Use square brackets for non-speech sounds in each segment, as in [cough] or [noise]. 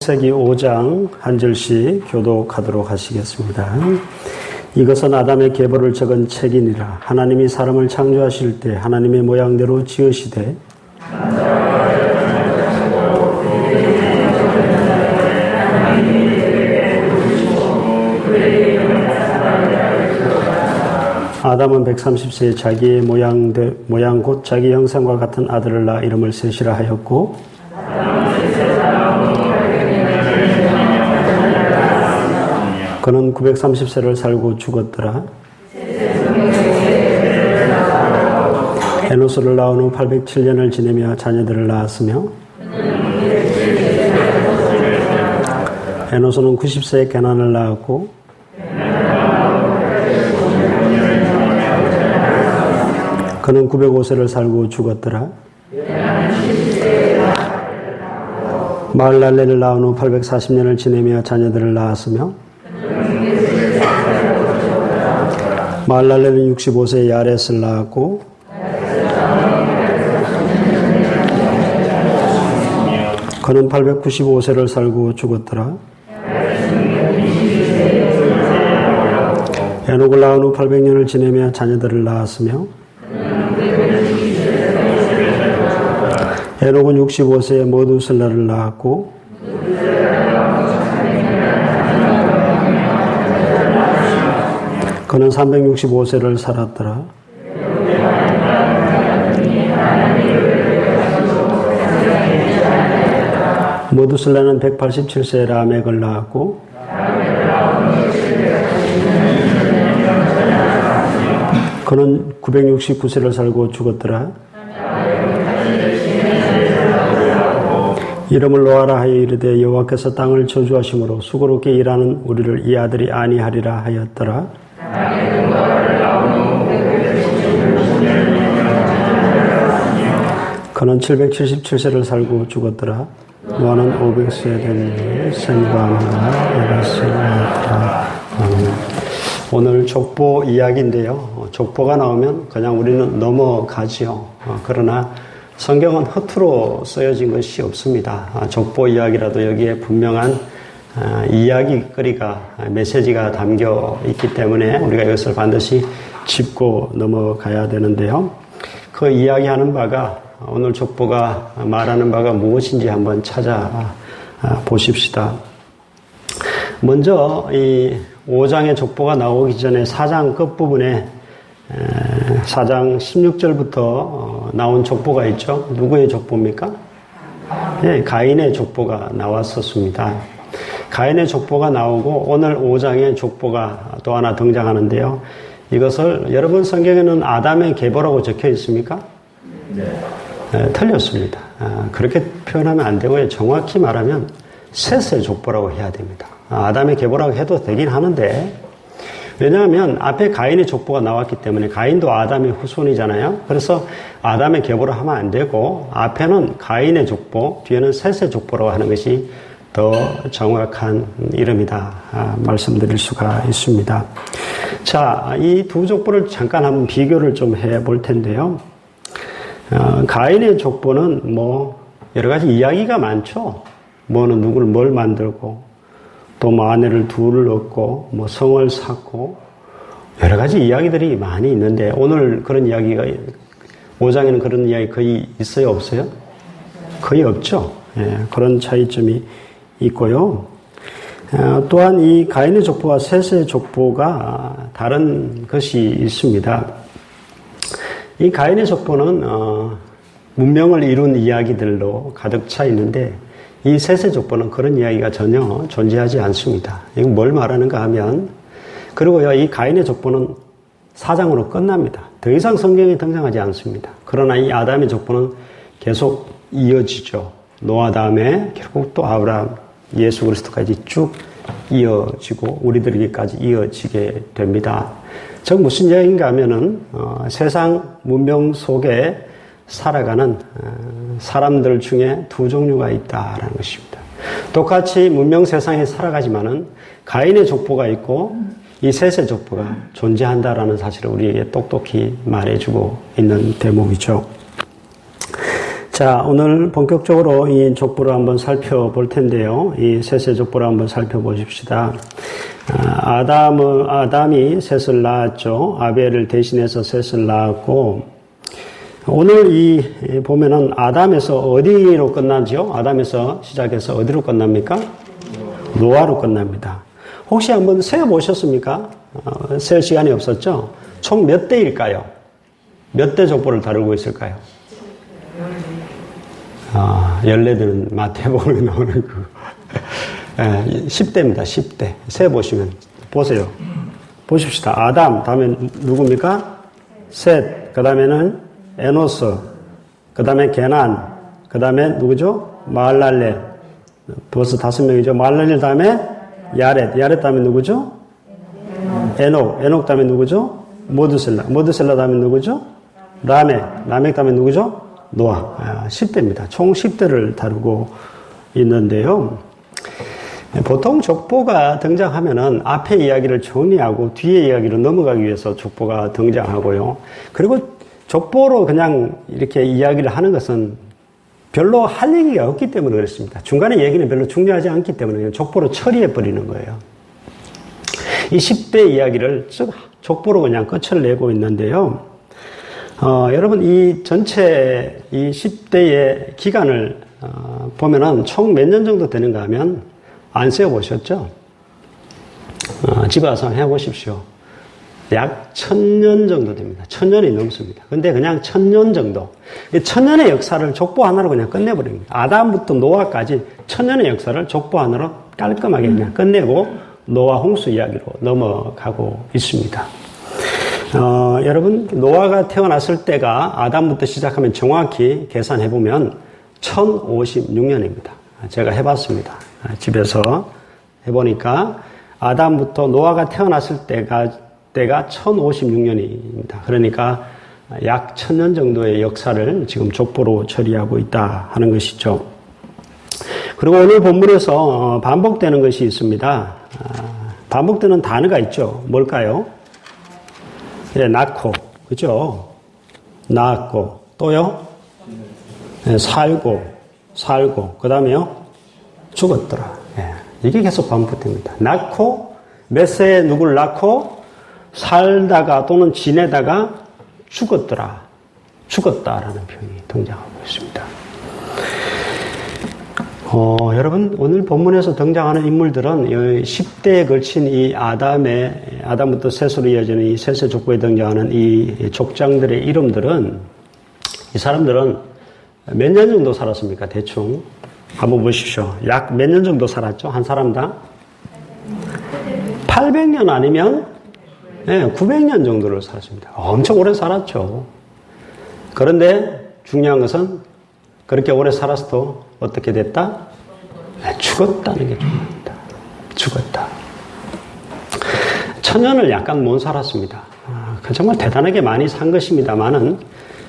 세기 5장 한 절씩 교독하도록 하시겠습니다. 이것은 아담의 계보를 적은 책이니라. 하나님이 사람을 창조하실 때 하나님의 모양대로 지으시되 아담은 130세에 자기의 모양, 모양 곧 자기 형상과 같은 아들을 낳아 이름을 셋이라 하였고 그는 930세를 살고 죽었더라. 에노스를 낳은 후 807년을 지내며 자녀들을 낳았으며 에노스는 90세에 개난을 낳았고 그는 905세를 살고 죽었더라. 마을랄레를 낳은 후 840년을 지내며 자녀들을 낳았으며 마을랄레는 65세에 야렛을 낳았고 그는 895세를 살고 죽었더라. 에녹을 낳은 후 800년을 지내며 자녀들을 낳았으며 에녹은 65세에 모두슬라를 낳았고 그는 365세를 살았더라. 모두슬라는 187세에 라멕을 낳았고 그는 969세를 살고 죽었더라. 이름을 놓아라 하여 이르되 여호와께서 땅을 저주하심으로 수고롭게 일하는 우리를 이 아들이 아니하리라 하였더라. 그는 777세를 살고 죽었더라. 노아는 500세 된 생과나 에라스를 낳았더라. 오늘 족보 이야기인데요. 족보가 나오면 그냥 우리는 넘어가지요. 어, 그러나 성경은 허투루 쓰여진 것이 없습니다. 아, 족보 이야기라도 여기에 분명한 아, 이야기거리가, 메시지가 담겨 있기 때문에 우리가 이것을 반드시 짚고 넘어가야 되는데요. 그 이야기하는 바가 오늘 족보가 말하는 바가 무엇인지 한번 찾아 보십시다. 먼저 이 5장의 족보가 나오기 전에 4장 끝부분에 4장 16절부터 어, 나온 족보가 있죠. 누구의 족보입니까? 네, 가인의 족보가 나왔었습니다. 가인의 족보가 나오고 오늘 5장의 족보가 또 하나 등장하는데요. 이것을 여러분 성경에는 아담의 계보라고 적혀 있습니까? 네. 네 틀렸습니다. 아, 그렇게 표현하면 안 되고요. 정확히 말하면 셋의 족보라고 해야 됩니다. 아, 아담의 계보라고 해도 되긴 하는데 왜냐하면 앞에 가인의 족보가 나왔기 때문에 가인도 아담의 후손이잖아요. 그래서 아담의 계보로 하면 안 되고 앞에는 가인의 족보, 뒤에는 셋의 족보라고 하는 것이 더 정확한 이름이다 아, 말씀드릴 수가 있습니다. 자, 이 두 족보를 잠깐 한번 비교를 좀 해 볼 텐데요. 어, 가인의 족보는 뭐 여러 가지 이야기가 많죠. 뭐는 누구를 뭘 만들고 또 뭐 아내를 둘을 얻고 뭐 성을 쌓고 여러 가지 이야기들이 많이 있는데 오늘 그런 이야기가 5장에는 그런 이야기 거의 있어요 없어요? 거의 없죠. 예, 그런 차이점이 있고요. 어, 또한 이 가인의 족보와 셋의 족보가 다른 것이 있습니다. 이 가인의 족보는 어, 문명을 이룬 이야기들로 가득 차 있는데 이 세세 족보는 그런 이야기가 전혀 존재하지 않습니다. 이건 뭘 말하는가 하면 그리고요 이 가인의 족보는 사장으로 끝납니다. 더 이상 성경에 등장하지 않습니다. 그러나 이 아담의 족보는 계속 이어지죠. 노아 다음에 결국 또 아브라함, 예수 그리스도까지 쭉 이어지고 우리들에게까지 이어지게 됩니다. 즉 무슨 이야기인가 하면은 어, 세상 문명 속에 살아가는 어, 사람들 중에 두 종류가 있다라는 것입니다. 똑같이 문명 세상에 살아가지만은 가인의 족보가 있고 이 셋의 족보가 존재한다라는 사실을 우리에게 똑똑히 말해주고 있는 대목이죠. 자, 오늘 본격적으로 이 족보를 한번 살펴볼 텐데요. 이 셋의 족보를 한번 살펴보십시다. 아, 아담은, 아담이 셋을 낳았죠. 아벨을 대신해서 셋을 낳았고, 오늘 이 보면은 아담에서 어디로 끝나죠? 아담에서 시작해서 어디로 끝납니까? 노아로 끝납니다. 혹시 한번 세어 보셨습니까? 어, 셀 시간이 없었죠? 총 몇 대일까요? 몇 대 족보를 다루고 있을까요? 아, 열네들은 마태복음에 나오는 그, 예, 10대입니다, 10대. 세 보시면, 보세요. 보십시다. 아담, 다음에 누굽니까? 셋, 그 다음에는 에노스, 그 다음에 게난, 그 다음에 누구죠? 말랄레. 벌써 다섯 명이죠. 말랄레 다음에 야렛, 야렛 다음에 누구죠? 에녹, 에녹 다음에 누구죠? 모드셀라, 모드셀라 다음에 누구죠? 라멕, 라멕 다음에 누구죠? 노아. 아, 10대입니다. 총 10대를 다루고 있는데요. 보통 족보가 등장하면은 앞에 이야기를 정리하고 뒤에 이야기로 넘어가기 위해서 족보가 등장하고요. 그리고 족보로 그냥 이렇게 이야기를 하는 것은 별로 할 얘기가 없기 때문에 그렇습니다. 중간에 얘기는 별로 중요하지 않기 때문에 그냥 족보로 처리해 버리는 거예요. 이 10대 이야기를 쭉 족보로 그냥 끝을 내고 있는데요. 어, 여러분 이 전체 이 10대의 기간을 어, 보면은 총 몇 년 정도 되는가 하면 안 세어 보셨죠? 어, 집에 와서 해 보십시오. 약 천년 정도 됩니다. 천년이 넘습니다. 근데 그냥 천년 정도. 이 천년의 역사를 족보 하나로 그냥 끝내버립니다. 아담부터 노아까지 천년의 역사를 족보 하나로 깔끔하게 그냥 끝내고 노아 홍수 이야기로 넘어가고 있습니다. 어, 여러분, 노아가 태어났을 때가 아담부터 시작하면 정확히 계산해 보면 1056년입니다. 제가 해봤습니다. 집에서 해보니까 아담부터 노아가 태어났을 때가 때가 1056년입니다. 그러니까 약 1000년 정도의 역사를 지금 족보로 처리하고 있다 하는 것이죠. 그리고 오늘 본문에서 어, 반복되는 것이 있습니다. 아, 반복되는 단어가 있죠. 뭘까요? 예, 낳고, 그죠? 낳았고, 또요? 예, 살고, 살고, 그 다음에요? 죽었더라. 예, 이게 계속 반복됩니다. 낳고, 몇 세에 누굴 낳고, 살다가 또는 지내다가 죽었더라. 죽었다라는 표현이 등장하고 있습니다. 어, 여러분, 오늘 본문에서 등장하는 인물들은 10대에 걸친 이 아담의, 아담부터 셋으로 이어지는 이 셋의 족보에 등장하는 이 족장들의 이름들은 이 사람들은 몇 년 정도 살았습니까? 대충. 한번 보십시오. 약 몇 년 정도 살았죠? 한 사람당? 800년 아니면 네, 900년 정도를 살았습니다. 엄청 오래 살았죠. 그런데 중요한 것은 그렇게 오래 살았어도 어떻게 됐다? 네, 죽었다는 게 중요합니다. 죽었다. 천년을 약간 못 살았습니다. 아, 그 정말 대단하게 많이 산 것입니다만은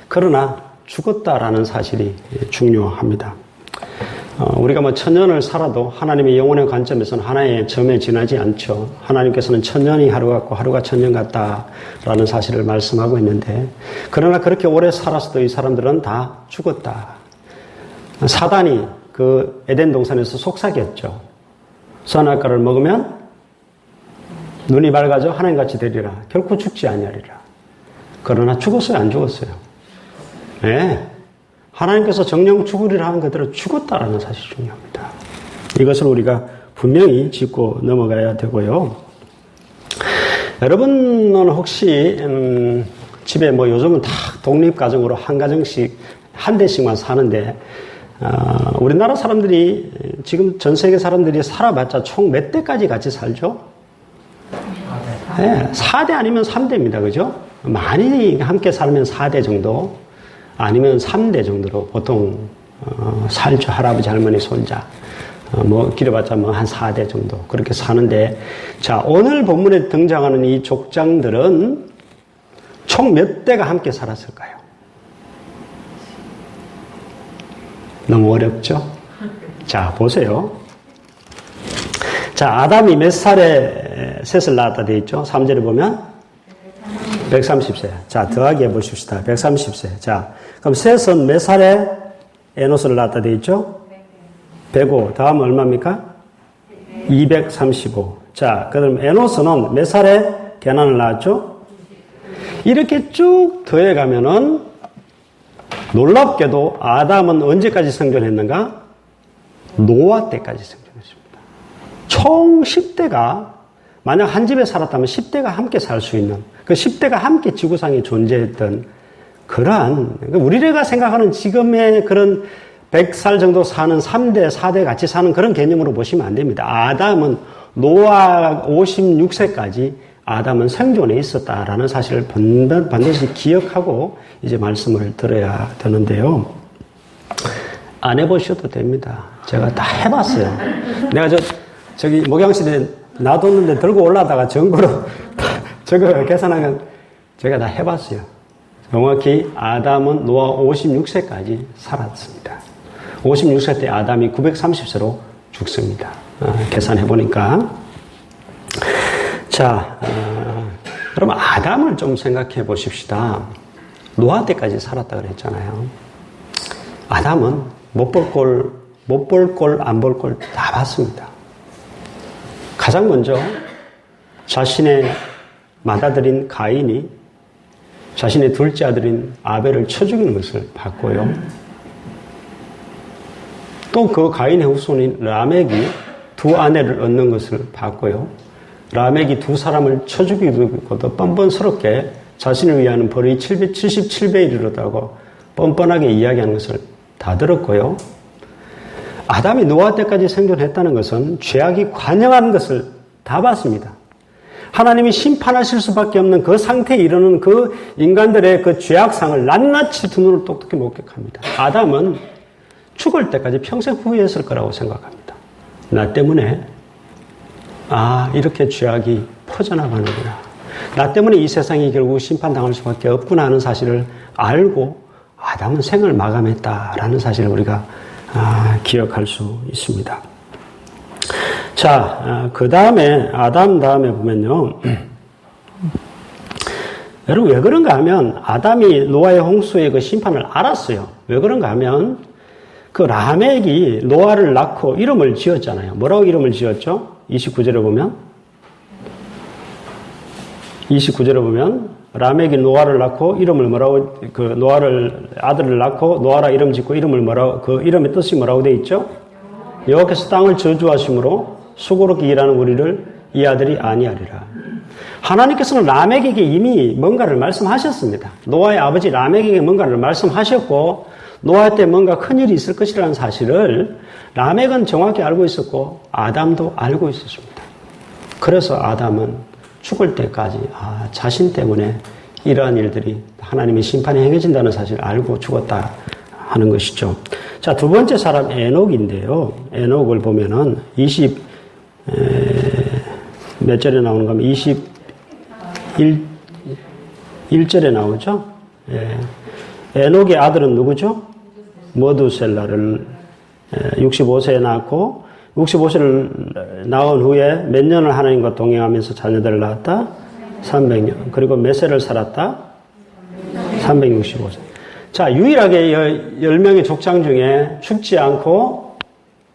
그러나 죽었다라는 사실이 중요합니다. 어, 우리가 뭐 천년을 살아도 하나님의 영혼의 관점에서는 하나의 점에 지나지 않죠. 하나님께서는 천년이 하루 같고 하루가 천년 같다라는 사실을 말씀하고 있는데, 그러나 그렇게 오래 살았어도 이 사람들은 다 죽었다. 사단이 그 에덴 동산에서 속삭였죠. 선악과를 먹으면 눈이 밝아져 하나님같이 되리라. 결코 죽지 아니하리라. 그러나 죽었어요? 안 죽었어요? 네. 하나님께서 정령 죽으리라 하는 그대로 죽었다라는 사실이 중요합니다. 이것을 우리가 분명히 짚고 넘어가야 되고요. 여러분은 혹시 음, 집에 뭐 요즘은 다 독립 가정으로 한 가정씩 한 대씩만 사는데 어, 우리나라 사람들이 지금 전 세계 사람들이 살아봤자 총 몇 대까지 같이 살죠? 네, 4대 아니면 3대입니다. 그죠? 많이 함께 살면 4대 정도. 아니면 3대 정도로 보통 어, 살죠. 할아버지, 할머니, 손자. 어, 뭐 길어봤자 뭐 한 4대 정도 그렇게 사는데 자 오늘 본문에 등장하는 이 족장들은 총 몇 대가 함께 살았을까요? 너무 어렵죠? 자 보세요. 자 아담이 몇 살에 셋을 낳았다 되어 있죠? 3절에 보면 130세. 자 더하기 해보십시다. 130세. 자 그럼 셋은 몇 살에 에노스를 낳았다 돼 있죠? 105. 다음 얼마입니까? 235. 자, 그럼 에노스는 몇 살에 개난을 낳았죠? 이렇게 쭉 더해가면은 놀랍게도 아담은 언제까지 생존했는가? 노아 때까지 생존했습니다. 총 10대가 만약 한 집에 살았다면 10대가 함께 살 수 있는 그 10대가 함께 지구상에 존재했던 그러한 그러니까 우리가 생각하는 지금의 그런 100살 정도 사는 3대, 4대 같이 사는 그런 개념으로 보시면 안 됩니다. 아담은 노아 56세까지 아담은 생존에 있었다라는 사실을 반드시 기억하고 이제 말씀을 들어야 되는데요. 안 해보셔도 됩니다. 제가 다 해봤어요. 내가 저, 저기 목양실에 놔뒀는데 들고 올라다가 전부로 저거 계산한 건 제가 다 해봤어요. 정확히 아담은 노아 56세까지 살았습니다. 56세 때 아담이 930세로 죽습니다. 어, 계산해보니까. 자, 어, 그럼 아담을 좀 생각해 보십시다. 노아 때까지 살았다 그랬잖아요. 아담은 못볼 꼴, 못볼 꼴, 안볼꼴다 봤습니다. 가장 먼저 자신의 맏아들인 가인이 자신의 둘째 아들인 아벨을 쳐 죽이는 것을 봤고요. 또 그 가인의 후손인 라멕이 두 아내를 얻는 것을 봤고요. 라멕이 두 사람을 쳐 죽이고도 뻔뻔스럽게 자신을 위하는 벌이 777배 이르렀다고 뻔뻔하게 이야기하는 것을 다 들었고요. 아담이 노아 때까지 생존했다는 것은 죄악이 관영한 것을 다 봤습니다. 하나님이 심판하실 수밖에 없는 그 상태에 이르는 그 인간들의 그 죄악상을 낱낱이 두 눈을 똑똑히 목격합니다. 아담은 죽을 때까지 평생 후회했을 거라고 생각합니다. 나 때문에 아 이렇게 죄악이 퍼져나가는구나. 나 때문에 이 세상이 결국 심판당할 수밖에 없구나 하는 사실을 알고 아담은 생을 마감했다라는 사실을 우리가 아, 기억할 수 있습니다. 자, 아, 그 다음에, 아담 다음에 보면요. [clears throat] 여러분, 왜 그런가 하면, 아담이 노아의 홍수의 그 심판을 알았어요. 왜 그런가 하면, 그 라멕이 노아를 낳고 이름을 지었잖아요. 뭐라고 이름을 지었죠? 29절에 보면. 29절에 보면, 라멕이 노아를 낳고 이름을 뭐라고, 그 노아를, 아들을 낳고 노아라 이름 짓고 이름을 뭐라고, 그 이름의 뜻이 뭐라고 돼 있죠? 여호와께서 땅을 저주하심으로 수고롭게 일하는 우리를 이 아들이 아니하리라. 하나님께서는 라멕에게 이미 뭔가를 말씀하셨습니다. 노아의 아버지 라멕에게 뭔가를 말씀하셨고 노아 때 뭔가 큰 일이 있을 것이라는 사실을 라멕은 정확히 알고 있었고 아담도 알고 있었습니다. 그래서 아담은 죽을 때까지 아, 자신 때문에 이러한 일들이 하나님의 심판이 행해진다는 사실을 알고 죽었다 하는 것이죠. 자, 두 번째 사람 에녹인데요. 에녹을 보면은 20, 몇 절에 나오는 가 하면 21, 1절에 나오죠. 예. 에녹의 아들은 누구죠? 머두셀라를 65세에 낳고 65세를 낳은 후에 몇 년을 하나님과 동행하면서 자녀들을 낳았다? 300년. 그리고 몇 세를 살았다? 365세. 자, 유일하게 10명의 족장 중에 죽지 않고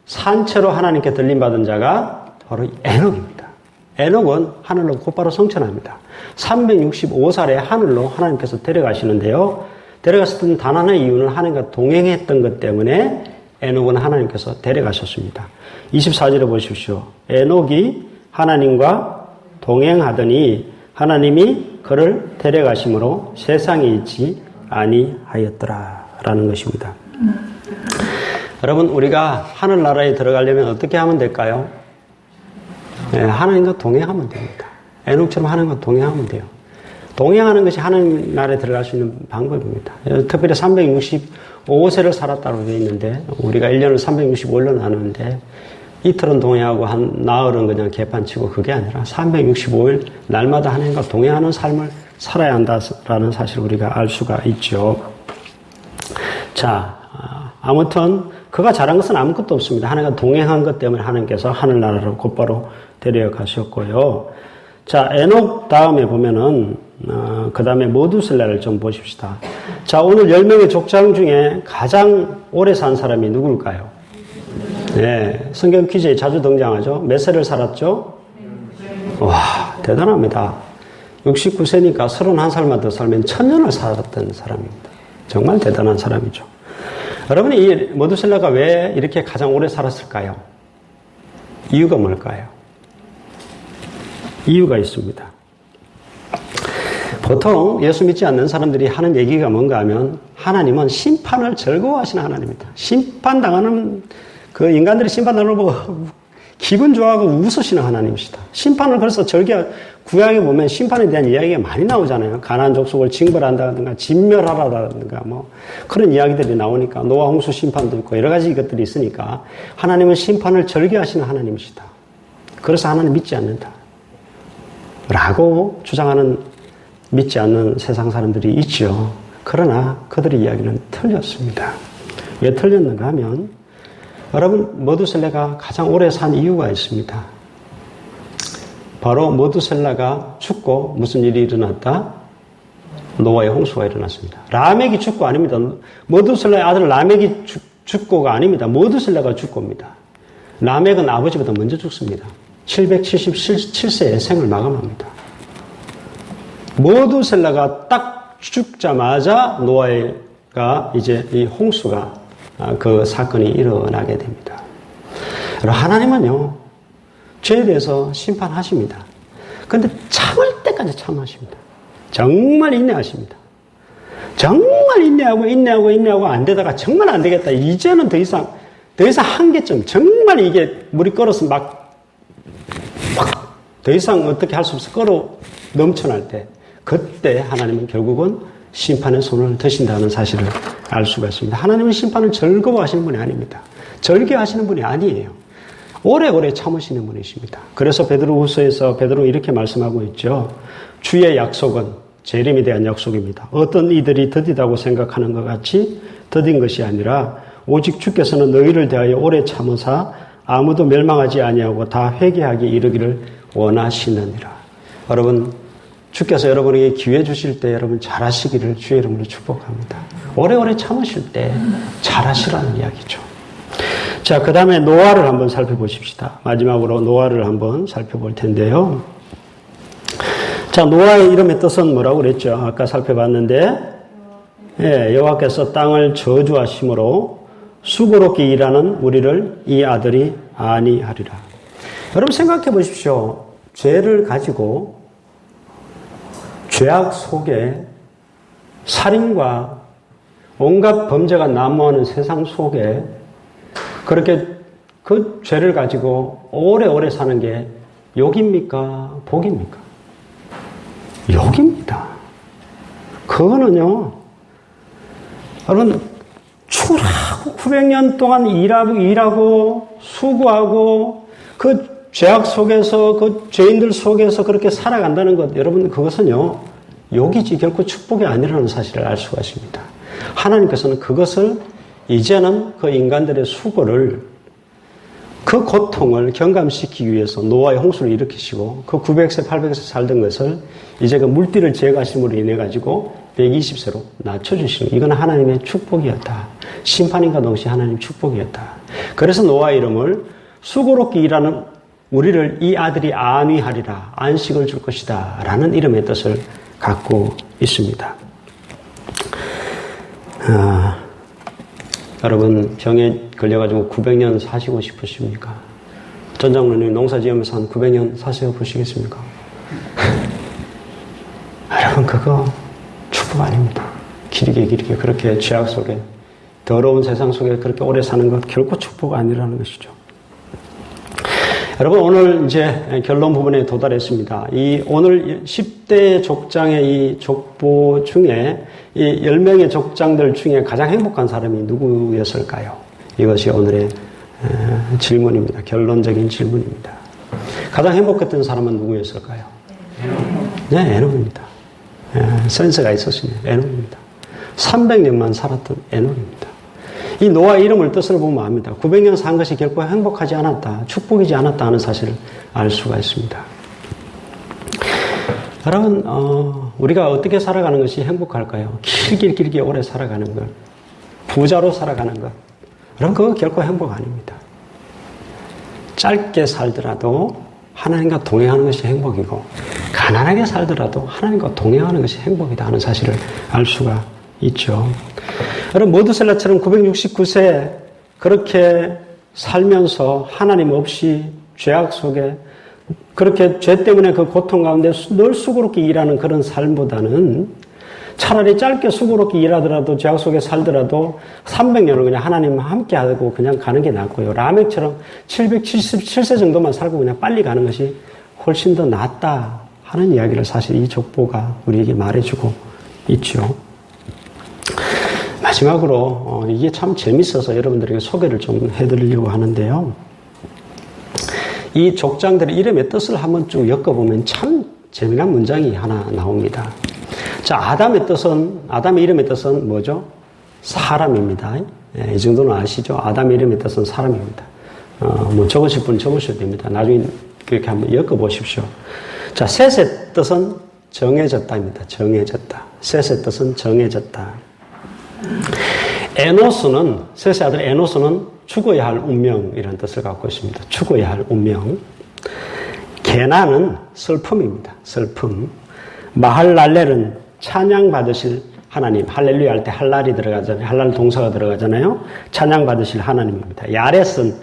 산채로 하나님께 들림받은 자가 바로 에녹입니다. 에녹은 하늘로 곧바로 성천합니다. 365살에 하늘로 하나님께서 데려가시는데요. 데려갔었던 단 하나의 이유는 하나님과 동행했던 것 때문에 에녹은 하나님께서 데려가셨습니다. 24절에 보십시오. 에녹이 하나님과 동행하더니 하나님이 그를 데려가심으로 세상에 있지 아니하였더라. 라는 것입니다. 여러분, 우리가 하늘나라에 들어가려면 어떻게 하면 될까요? 네, 하나님과 동행하면 됩니다. 에녹처럼 하나님과 동행하면 돼요. 동행하는 것이 하나님 나라에 들어갈 수 있는 방법입니다. 특별히 365세를 살았다고 되어 있는데, 우리가 1년을 365일로 나누는데, 이틀은 동행하고 한 나흘은 그냥 개판치고 그게 아니라 365일 날마다 하나님과 동행하는 삶을 살아야 한다라는 사실을 우리가 알 수가 있죠. 자, 아, 아무튼 그가 잘한 것은 아무것도 없습니다. 하나님과 동행한 것 때문에 하나님께서 하늘나라로 곧바로 데려가셨고요. 자, 에녹 다음에 보면은, 어, 그 다음에 모두슬라를 좀 보십시다. 자, 오늘 10명의 족장 중에 가장 오래 산 사람이 누굴까요? 네, 성경 퀴즈에 자주 등장하죠. 몇 세를 살았죠? 와, 대단합니다. 69세니까 31살만 더 살면 천년을 살았던 사람입니다. 정말 대단한 사람이죠. 여러분이 이 모두셀라가 왜 이렇게 가장 오래 살았을까요? 이유가 뭘까요? 이유가 있습니다. 보통 예수 믿지 않는 사람들이 하는 얘기가 뭔가 하면 하나님은 심판을 즐거워하시는 하나님입니다. 심판당하는 그 인간들이 심판당하는 거 기분 좋아하고 웃으시는 하나님이시다. 심판을 그래서 절개 구약에 보면 심판에 대한 이야기가 많이 나오잖아요. 가난 족속을 징벌한다든가 진멸하라든가 뭐 그런 이야기들이 나오니까 노아 홍수 심판도 있고 여러 가지 것들이 있으니까 하나님은 심판을 절개하시는 하나님이시다. 그래서 하나님 믿지 않는다. 라고 주장하는 믿지 않는 세상 사람들이 있죠. 그러나 그들의 이야기는 틀렸습니다. 왜 틀렸는가 하면 여러분 모두셀레가 가장 오래 산 이유가 있습니다. 바로 모두셀라가 죽고 무슨 일이 일어났다? 노아의 홍수가 일어났습니다. 라멕이 죽고 아닙니다. 모두셀라의 아들 라멕이 죽 고가 아닙니다. 모두셀라가 죽고입니다. 라멕은 아버지보다 먼저 죽습니다. 777세에 생을 마감합니다. 모두셀라가 딱 죽자마자 노아가 이제 이 홍수가 아, 그 사건이 일어나게 됩니다. 하나님은요, 죄에 대해서 심판하십니다. 그런데 참을 때까지 참으십니다. 정말 인내하십니다. 정말 인내하고 인내하고 인내하고 안 되다가 정말 안 되겠다. 이제는 더 이상 더 이상 한계점 정말 이게 물이 끓어서 막막 더 이상 어떻게 할 수 없어 끓어 넘쳐날 때 그때 하나님은 결국은 심판의 손을 드신다는 사실을 알 수가 있습니다. 하나님은 심판을 즐거워하시는 분이 아닙니다. 절개하시는 분이 아니에요. 오래오래 참으시는 분이십니다. 그래서 베드로후서에서 베드로 이렇게 말씀하고 있죠. 주의 약속은 재림에 대한 약속입니다. 어떤 이들이 더디다고 생각하는 것 같이 더딘 것이 아니라 오직 주께서는 너희를 대하여 오래 참으사 아무도 멸망하지 아니하고 다 회개하기 이르기를 원하시느니라. 여러분 주께서 여러분에게 기회 주실 때 여러분 잘하시기를 주의 이름으로 축복합니다. 오래오래 참으실 때 잘하시라는 이야기죠. 자, 그 다음에 노아를 한번 살펴보십시다. 마지막으로 노아를 한번 살펴볼 텐데요. 자, 노아의 이름의 뜻은 뭐라고 그랬죠? 아까 살펴봤는데, 예, 여호와께서 땅을 저주하심으로 수고롭게 일하는 우리를 이 아들이 아니하리라. 여러분 생각해 보십시오. 죄를 가지고 죄악 속에 살인과 온갖 범죄가 난무하는 세상 속에 그렇게 그 죄를 가지고 오래오래 사는 게 욕입니까? 복입니까? 욕입니다. 그거는요, 여러분, 추라고 900년 동안 일하고, 일하고, 수고하고, 그 죄악 속에서, 그 죄인들 속에서 그렇게 살아간다는 것, 여러분, 그것은요, 욕이지 결코 축복이 아니라는 사실을 알 수가 있습니다. 하나님께서는 그것을 이제는 그 인간들의 수고를 그 고통을 경감시키기 위해서 노아의 홍수를 일으키시고 그 900세, 800세 살던 것을 이제 그 물띠를 제거하심으로 인해 가지고 120세로 낮춰주시는 이건 하나님의 축복이었다. 심판인과 동시에 하나님 축복이었다. 그래서 노아 이름을 수고롭게 일하는 우리를 이 아들이 안위하리라 안식을 줄 것이다 라는 이름의 뜻을 갖고 있습니다. 아, 여러분 병에 걸려가지고 900년 사시고 싶으십니까? 전 장로님 농사 지으면서 한 900년 사세요 보시겠습니까? [laughs] 여러분 그거 축복 아닙니다. 길게 길게 그렇게 죄악 속에 더러운 세상 속에 그렇게 오래 사는 것 결코 축복 아니라는 것이죠. 여러분 오늘 이제 결론 부분에 도달했습니다. 이 오늘 10대 족장의 이 족보 중에 이 10명의 족장들 중에 가장 행복한 사람이 누구였을까요? 이것이 오늘의 질문입니다. 결론적인 질문입니다. 가장 행복했던 사람은 누구였을까요? 네, 에녹입니다. 센스가 있었으니 에녹입니다. 300년만 살았던 에녹입니다. 이 노아 이름을 뜻을 보면 압니다. 900년 산 것이 결코 행복하지 않았다, 축복이지 않았다 하는 사실을 알 수가 있습니다. 여러분, 어, 우리가 어떻게 살아가는 것이 행복할까요? 길게 길게 오래 살아가는 것. 부자로 살아가는 것. 그럼 그거 결코 행복 아닙니다. 짧게 살더라도 하나님과 동행하는 것이 행복이고, 가난하게 살더라도 하나님과 동행하는 것이 행복이다 하는 사실을 알 수가 있죠. 여러분, 모두셀라처럼 969세 그렇게 살면서 하나님 없이 죄악 속에 그렇게 죄 때문에 그 고통 가운데 늘 수고롭게 일하는 그런 삶보다는 차라리 짧게 수고롭게 일하더라도 죄악 속에 살더라도 300년을 그냥 하나님과 함께 하고 그냥 가는 게 낫고요. 라멕처럼 777세 정도만 살고 그냥 빨리 가는 것이 훨씬 더 낫다 하는 이야기를 사실 이 족보가 우리에게 말해주고 있죠. 마지막으로 어, 이게 참 재밌어서 여러분들에게 소개를 좀 해드리려고 하는데요. 이 족장들의 이름의 뜻을 한번 쭉 엮어보면 참 재미난 문장이 하나 나옵니다. 자, 아담의 뜻은, 아담의 이름의 뜻은 뭐죠? 사람입니다. 예, 이 정도는 아시죠? 아담의 이름의 뜻은 사람입니다. 어, 뭐 적으실 분 적으셔도 됩니다. 나중에 그렇게 한번 엮어보십시오. 자, 셋의 뜻은 정해졌다입니다. 정해졌다. 셋의 뜻은 정해졌다. 에노스는, 셋의 아들 에노스는 죽어야 할 운명이라는 뜻을 갖고 있습니다. 죽어야 할 운명. 게나는 슬픔입니다. 슬픔. 마할랄렐은 찬양 받으실 하나님. 할렐루야 할 때 할랄이 들어가잖아요. 할랄 동사가 들어가잖아요. 찬양 받으실 하나님입니다. 야렛은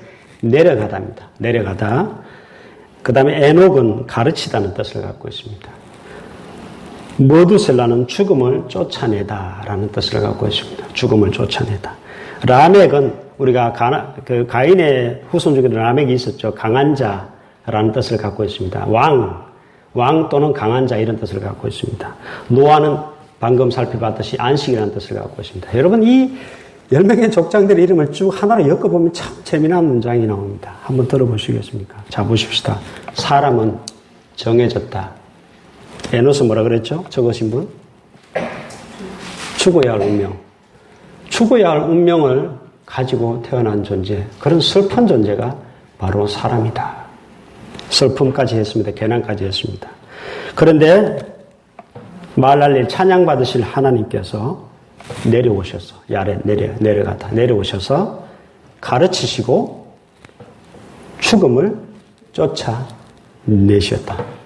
내려가다입니다. 내려가다. 그 다음에 에녹은 가르치다는 뜻을 갖고 있습니다. 머두셀라는 죽음을 쫓아내다라는 뜻을 갖고 있습니다. 죽음을 쫓아내다. 라멕은 우리가 가, 그 가인의 후손 중에 라멕이 있었죠. 강한 자라는 뜻을 갖고 있습니다. 왕, 왕 또는 강한 자 이런 뜻을 갖고 있습니다. 노아는 방금 살펴봤듯이 안식이라는 뜻을 갖고 있습니다. 여러분 이 10명의 족장들의 이름을 쭉 하나로 엮어보면 참 재미난 문장이 나옵니다. 한번 들어보시겠습니까? 자 보십시다. 사람은 정해졌다. 에노스 뭐라 그랬죠? 적으신 분? 죽어야 할 운명. 죽어야 할 운명을 가지고 태어난 존재. 그런 슬픈 존재가 바로 사람이다. 슬픔까지 했습니다. 개난까지 했습니다. 그런데 말날일 찬양 받으실 하나님께서 내려오셔서, 야래 내려, 내려가다, 내려오셔서 가르치시고 죽음을 쫓아 내셨다.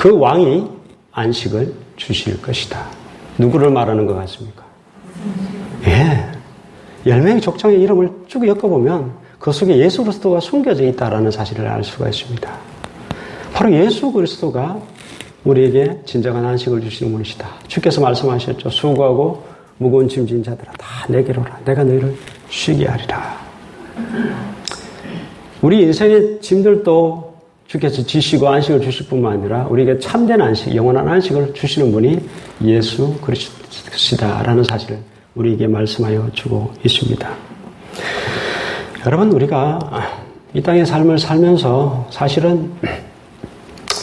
그 왕이 안식을 주실 것이다. 누구를 말하는 것 같습니까? 예. 열명의 족장의 이름을 쭉 엮어보면 그 속에 예수 그리스도가 숨겨져 있다라는 사실을 알 수가 있습니다. 바로 예수 그리스도가 우리에게 진정한 안식을 주시는 분이시다. 주께서 말씀하셨죠. 수고하고 무거운 짐진 자들아 다 내게로 오라. 내가 너희를 쉬게 하리라. 우리 인생의 짐들도 주께서 지시고 안식을 주실 뿐만 아니라 우리에게 참된 안식, 영원한 안식을 주시는 분이 예수 그리스도시다라는 사실을 우리에게 말씀하여 주고 있습니다. 여러분, 우리가 이 땅의 삶을 살면서 사실은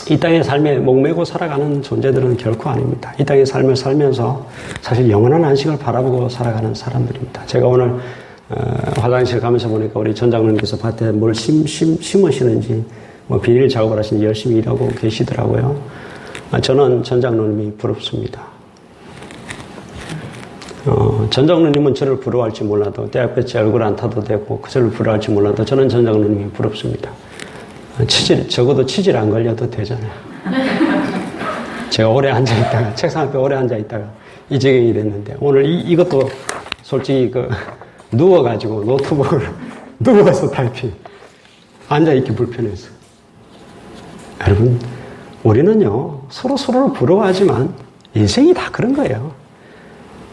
이 땅의 삶에 목매고 살아가는 존재들은 결코 아닙니다. 이 땅의 삶을 살면서 사실 영원한 안식을 바라보고 살아가는 사람들입니다. 제가 오늘 어, 화장실 가면서 보니까 우리 전장님께서 밭에 뭘 심, 심, 심으시는지 뭐 비닐 작업을 하시는지 열심히 일하고 계시더라고요. 아, 저는 전장로님이 부럽습니다. 어, 전장로님은 저를 부러워할지 몰라도 대학교 제 얼굴 안 타도 되고 그 저를 부러워할지 몰라도 저는 전장로님이 부럽습니다. 치질 적어도 치질 안 걸려도 되잖아요. 제가 오래 앉아 있다가 [laughs] 책상 앞에 오래 앉아 있다가 이 지경이 됐는데 오늘 이, 이것도 솔직히 그 누워가지고 노트북을 [laughs] 누워서 타이핑 앉아 있기 불편해서 여러분 우리는요 서로 서로를 부러워하지만 인생이 다 그런 거예요.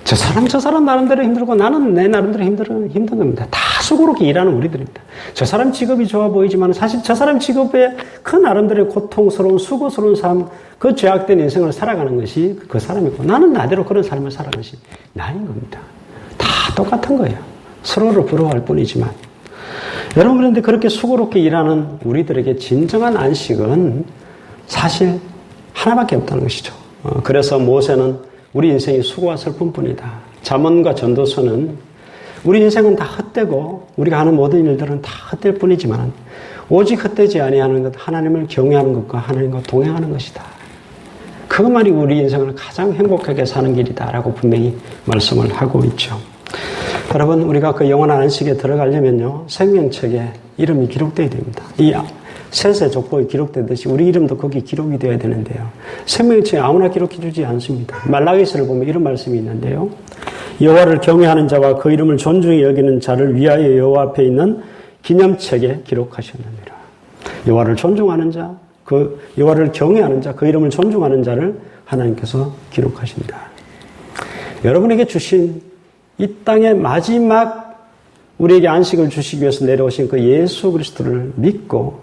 저 사람 저 사람 나름대로 힘들고 나는 내 나름대로 힘든 힘든 겁니다. 다 수고롭게 일하는 우리들입니다. 저 사람 직업이 좋아 보이지만 사실 저 사람 직업에 그 나름대로의 고통스러운 수고스러운 삶, 그 죄악된 인생을 살아가는 것이 그 사람이고 나는 나대로 그런 삶을 살아가는 것이 나인 겁니다. 다 똑같은 거예요. 서로를 부러워할 뿐이지만 여러분 그런데 그렇게 수고롭게 일하는 우리들에게 진정한 안식은 사실 하나밖에 없다는 것이죠. 어, 그래서 모세는 우리 인생이 수고와 슬픔뿐이다. 잠언과 전도서는 우리 인생은 다 헛되고 우리가 하는 모든 일들은 다 헛될 뿐이지만 오직 헛되지 아니하는 것 하나님을 경외하는 것과 하나님과 동행하는 것이다. 그것만이 우리 인생을 가장 행복하게 사는 길이다라고 분명히 말씀을 하고 있죠. 여러분, 우리가 그 영원한 안식에 들어가려면요, 생명책에 이름이 기록되어야 됩니다. 이 세세 족보에 기록되듯이 우리 이름도 거기 기록이 되어야 되는데요. 생명책에 아무나 기록해 주지 않습니다. 말라기스를 보면 이런 말씀이 있는데요. 여호와를 경외하는 자와 그 이름을 존중히 여기는 자를 위하여 여호와 앞에 있는 기념책에 기록하셨느니라. 여호와를 존중하는 자, 그 여호와를 경외하는 자, 그 이름을 존중하는 자를 하나님께서 기록하신다. 여러분에게 주신 이 땅의 마지막 우리에게 안식을 주시기 위해서 내려오신 그 예수 그리스도를 믿고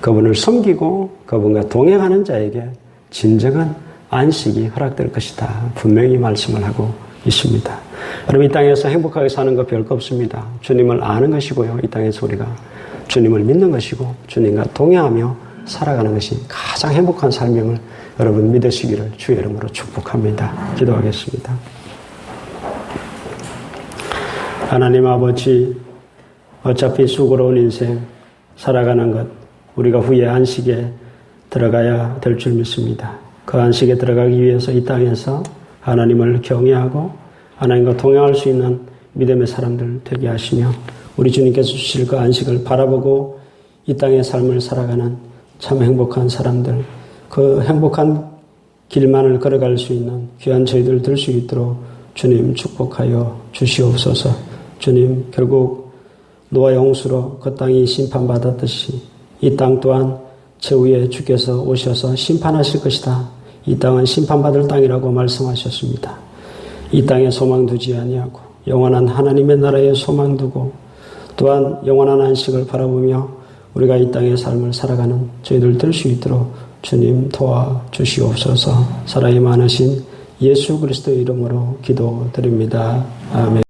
그분을 섬기고 그분과 동행하는 자에게 진정한 안식이 허락될 것이다. 분명히 말씀을 하고 있습니다. 여러분 이 땅에서 행복하게 사는 거 별거 없습니다. 주님을 아는 것이고요. 이 땅에서 우리가 주님을 믿는 것이고 주님과 동행하며 살아가는 것이 가장 행복한 삶임을 여러분 믿으시기를 주의 이름으로 축복합니다. 기도하겠습니다. 하나님 아버지 어차피 수고로운 인생 살아가는 것 우리가 후에 안식에 들어가야 될 줄 믿습니다. 그 안식에 들어가기 위해서 이 땅에서 하나님을 경외하고 하나님과 동행할 수 있는 믿음의 사람들 되게 하시며 우리 주님께서 주실 그 안식을 바라보고 이 땅의 삶을 살아가는 참 행복한 사람들 그 행복한 길만을 걸어갈 수 있는 귀한 저희들 될 수 있도록 주님 축복하여 주시옵소서 주님 결국 노아 영수로 그 땅이 심판받았듯이 이 땅 또한 최후에 주께서 오셔서 심판하실 것이다. 이 땅은 심판받을 땅이라고 말씀하셨습니다. 이 땅에 소망 두지 아니하고 영원한 하나님의 나라에 소망 두고 또한 영원한 안식을 바라보며 우리가 이 땅의 삶을 살아가는 저희들 될 수 있도록 주님 도와 주시옵소서. 사랑이 많으신 예수 그리스도 이름으로 기도드립니다. 아멘.